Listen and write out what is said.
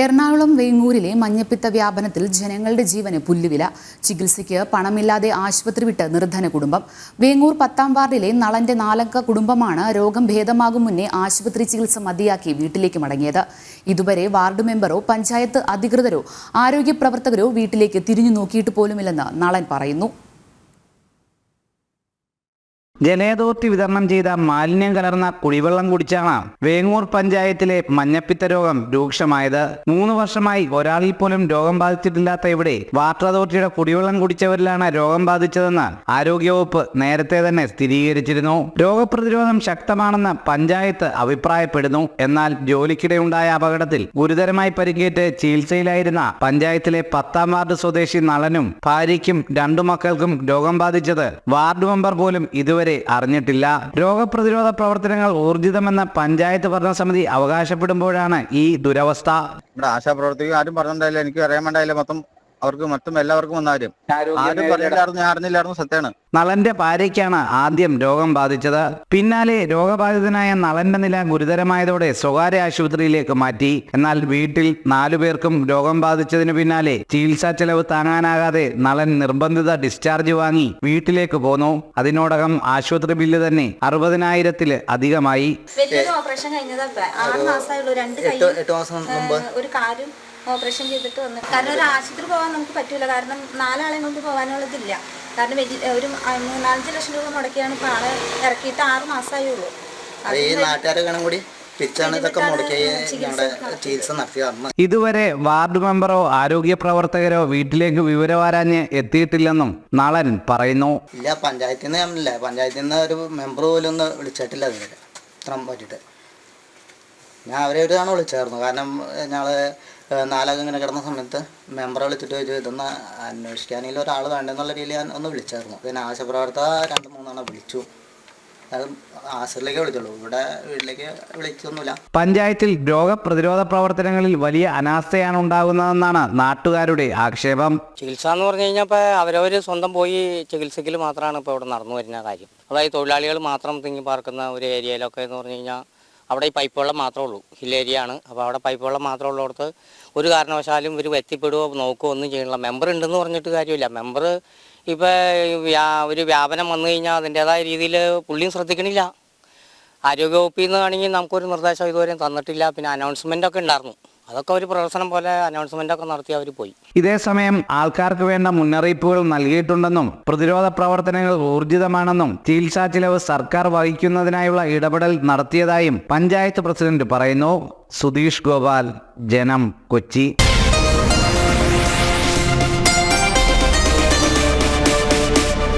എറണാകുളം വേങ്ങൂരിലെ മഞ്ഞപ്പിത്ത വ്യാപനത്തിൽ ജനങ്ങളുടെ ജീവന് പുല്ലുവില ചികിത്സയ്ക്ക് പണമില്ലാതെ ആശുപത്രി വിട്ട് നിർധന കുടുംബം. വേങ്ങൂർ പത്താം വാർഡിലെ നളന്റെ നാലംഗ കുടുംബമാണ് രോഗം ഭേദമാകും മുന്നേ ആശുപത്രി ചികിത്സ മതിയാക്കി വീട്ടിലേക്ക് മടങ്ങിയത്. ഇതുവരെ വാർഡ് മെമ്പറോ പഞ്ചായത്ത് അധികൃതരോ ആരോഗ്യ പ്രവർത്തകരോ വീട്ടിലേക്ക് തിരിഞ്ഞു നോക്കിയിട്ട് പോലുമില്ലെന്ന് നളൻ പറയുന്നു. ജലയതോർത്തി വിതരണം ചെയ്ത മാലിന്യം കലർന്ന കുടിവെള്ളം കുടിച്ചാണ് വേങ്ങൂർ പഞ്ചായത്തിലെ മഞ്ഞപ്പിത്ത രോഗം രൂക്ഷമായത്. മൂന്ന് വർഷമായി ഒരാളിൽ പോലും രോഗം ബാധിച്ചിട്ടില്ലാത്ത ഇവിടെ വാട്ടർ അതോറിറ്റിയുടെ കുടിവെള്ളം കുടിച്ചവരിലാണ് രോഗം ബാധിച്ചതെന്ന് ആരോഗ്യവകുപ്പ് നേരത്തെ തന്നെ സ്ഥിരീകരിച്ചിരുന്നു. രോഗപ്രതിരോധം ശക്തമാണെന്ന് പഞ്ചായത്ത് അഭിപ്രായപ്പെടുന്നു. എന്നാൽ ജോലിക്കിടെയുണ്ടായ അപകടത്തിൽ ഗുരുതരമായി പരിക്കേറ്റ് ചികിത്സയിലായിരുന്ന പഞ്ചായത്തിലെ പത്താം വാർഡ് സ്വദേശി നളനും ഭാര്യയ്ക്കും രണ്ടു മക്കൾക്കും രോഗം ബാധിച്ചത് വാർഡ് മെമ്പർ പോലും ഇതുവരെ അറിഞ്ഞിട്ടില്ല. രോഗപ്രതിരോധ പ്രവർത്തനങ്ങൾ ഊർജിതമെന്ന പഞ്ചായത്ത് ഭരണസമിതി അവകാശപ്പെടുമ്പോഴാണ് ഈ ദുരവസ്ഥ. ഇവിടെ ആശാപ്രവർത്തകർ ആരും പറഞ്ഞിട്ടുണ്ടായില്ല. എനിക്ക് അറിയാൻ വേണ്ടായില്ല. മൊത്തം അവർക്ക് മൊത്തം എല്ലാവർക്കും വന്നാലും ആരും പറഞ്ഞില്ലായിരുന്നു ഞാൻ അറിഞ്ഞില്ലായിരുന്നു സത്യമാണ്. നളന്റെ ഭാര്യയ്ക്കാണ് ആദ്യം രോഗം ബാധിച്ചത്. പിന്നാലെ രോഗബാധിതനായ നളന്റെ നില ഗുരുതരമായതോടെ സ്വകാര്യ ആശുപത്രിയിലേക്ക് മാറ്റി. എന്നാൽ വീട്ടിൽ നാലു പേർക്കും രോഗം ബാധിച്ചതിന് പിന്നാലെ ചികിത്സാ ചെലവ് താങ്ങാനാകാതെ നളൻ നിർബന്ധിത ഡിസ്ചാർജ് വാങ്ങി വീട്ടിലേക്ക് പോന്നു. അതിനോടകം ആശുപത്രി ബില്ല് തന്നെ അറുപതിനായിരത്തിൽ അധികമായി. ഓപ്പറേഷൻ കഴിഞ്ഞത് ആറ് മാസമായുള്ളൂ രണ്ട് ഒരു കാലും ഓപ്പറേഷൻ ചെയ്തിട്ട് വന്നു. കാരണം ഒരു ആശുപത്രി പോകാൻ നമുക്ക് പറ്റില്ല കാരണം നാലാളെയും കൊണ്ട് പോകാനുള്ളതില്ല. കാരണം ഒരു മൂന്നാലഞ്ച് ലക്ഷം രൂപ മുടക്കിയാണ് ഇപ്പൊ ആളെ ഇറക്കിയിട്ട് ആറ് മാസമായുള്ളൂ ഈ കൂടി ഇതുവരെ വാർഡ് മെമ്പറോ ആരോഗ്യ പ്രവർത്തകരോ വീട്ടിലേക്ക് വിവരവാരാഞ്ഞ് എത്തിയിട്ടില്ലെന്നും നളൻ പറയുന്നു. ഇല്ല പഞ്ചായത്തിൽ നിന്ന് പഞ്ചായത്തിൽ നിന്ന് ഒരു മെമ്പർ പോലും ഒന്ന് വിളിച്ചിട്ടില്ല ഇത്രയും പറ്റിട്ട് പറ്റിയിട്ട്. ഞാൻ അവരെ ഒരു തവണ വിളിച്ചായിരുന്നു. കാരണം ഞങ്ങൾ നാലകം ഇങ്ങനെ കിടന്ന സമയത്ത് മെമ്പറെ വിളിച്ചിട്ട് ചോദിച്ചു ഇതൊന്ന് അന്വേഷിക്കാനെങ്കിലും ഒരാൾ വേണ്ടെന്നുള്ള രീതിയിൽ ഞാൻ ഒന്ന് വിളിച്ചായിരുന്നു. പിന്നെ ആശയപ്രവർത്തക രണ്ട് മൂന്നെണ്ണം വിളിച്ചു. അത് ആശുപത്രിയിലേക്ക് വിളിച്ചുള്ളൂ. ഇവിടെ വീട്ടിലേക്ക് വിളിച്ചൊന്നുമില്ല. പഞ്ചായത്തിൽ രോഗപ്രതിരോധ പ്രവർത്തനങ്ങളിൽ വലിയ അനാസ്ഥയാണ് ഉണ്ടാകുന്നതെന്നാണ് നാട്ടുകാരുടെ ആക്ഷേപം. ചികിത്സ എന്ന് പറഞ്ഞു കഴിഞ്ഞാൽ ഇപ്പോൾ അവരവർ സ്വന്തം പോയി ചികിത്സയ്ക്കൽ മാത്രമാണ് ഇപ്പോൾ ഇവിടെ നടന്നു വരുന്ന കാര്യം. അതായത് തൊഴിലാളികൾ മാത്രം തിങ്ങി പാർക്കുന്ന ഒരു ഏരിയയിലൊക്കെ എന്ന് പറഞ്ഞു കഴിഞ്ഞാൽ അവിടെ ഈ പൈപ്പ് വെള്ളം മാത്രമേ ഉള്ളൂ. ഹിൽ ഏരിയ ആണ് അപ്പോൾ അവിടെ പൈപ്പ് വെള്ളം മാത്രമേ ഉള്ളിടത്ത് ഒരു കാരണവശാലും ഇവർ എത്തിപ്പെടുകയോ നോക്കുകയോ ഒന്നും ചെയ്യണില്ല. മെമ്പർ ഉണ്ടെന്ന് പറഞ്ഞിട്ട് കാര്യമില്ല. മെമ്പർ ഇപ്പോൾ ഒരു വ്യാപനം വന്നു കഴിഞ്ഞാൽ അതിന്റേതായ രീതിയിൽ പുള്ളിയും ശ്രദ്ധിക്കണില്ല. ആരോഗ്യവകുപ്പിൽ നിന്ന് ആണെങ്കിൽ നമുക്കൊരു നിർദ്ദേശം ഇതുവരെയും തന്നിട്ടില്ല. പിന്നെ അനൗൺസ്മെന്റ് ഒക്കെ ഉണ്ടായിരുന്നു. അതൊക്കെ ഒരു പ്രവർത്തനം പോലെ അനൗൺസ്മെന്റ് ഒക്കെ നടത്തി അവർ പോയി. ഇതേസമയം ആൾക്കാർക്ക് വേണ്ട മുന്നറിയിപ്പുകൾ നൽകിയിട്ടുണ്ടെന്നും പ്രതിരോധ പ്രവർത്തനങ്ങൾ ഊർജിതമാണെന്നും ചികിത്സാ ചിലവ് സർക്കാർ വഹിക്കുന്നതിനായുള്ള ഇടപെടൽ നടത്തിയതായും പഞ്ചായത്ത് പ്രസിഡന്റ് പറയുന്നു. സുധീഷ് ഗോപാൽ ജനം കൊച്ചി.